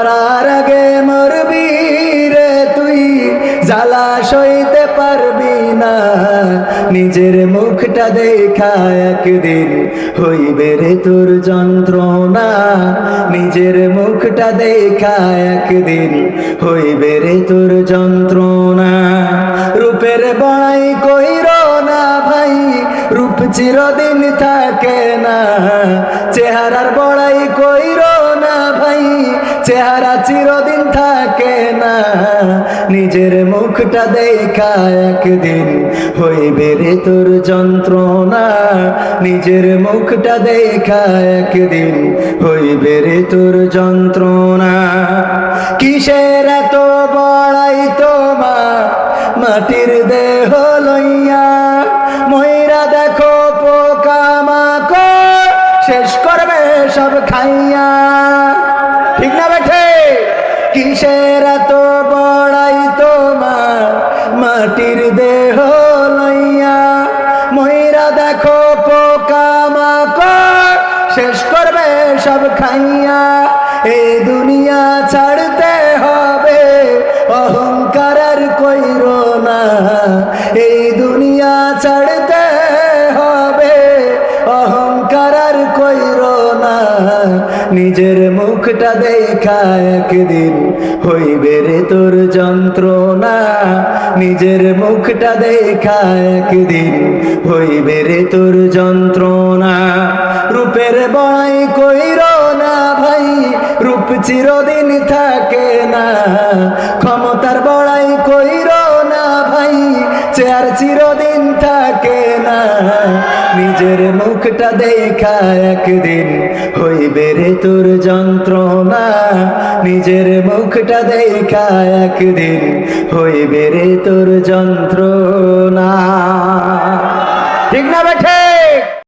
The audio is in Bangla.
মরার আগে মরবি রে তুই, জ্বালা সইতে পারবি না। নিজের মুখটা দেখা একদিন হইবে রে তোর যন্ত্রণা। নিজের মুখটা দেখা একদিন হইবে রে তোর যন্ত্রণা। রূপের বড়াই কইর না ভাই, রূপ চিরদিন থাকে না। চেহারার বড়াই কইর চেহারা চিরদিন থাকে না। নিজের মুখটা দেখা একদিন হইবে রে তোর যন্ত্রণা। নিজের মুখটা দেখা একদিন হইবে রে তোর যন্ত্রণা। কিসের এত বড়াই তোমা? মাটির দেহ লইয়া ময়রা দেখো পোকা মাকড় শেষ করবে সব খাইয়া। ঠিক না বেঠে কিসের এত বড়াই তোমার? মাটির দেহ লইয়া মহিরা দেখো পোকা মাকড়। শেষ করবে সব খাইয়া। এই দুনিয়া ছাড়তে নিজের মুখটা দেখা একদিন হইবে রে তোর যন্ত্রণা। নিজের মুখটা দেখা একদিন হইবে রে তোর যন্ত্রণা। রূপের বড়াই কইর না ভাই, রূপ চিরদিন থাকে না। ক্ষমতার বড়াই কইর না ভাই, চেয়ার চিরদিন থাকে নিজের মুখটা দেখা একদিন হইবে রে তোর যন্ত্রণা। নিজের মুখটা দেখা একদিন হইবে রে তোর যন্ত্রণা। ঠিক না বেঠে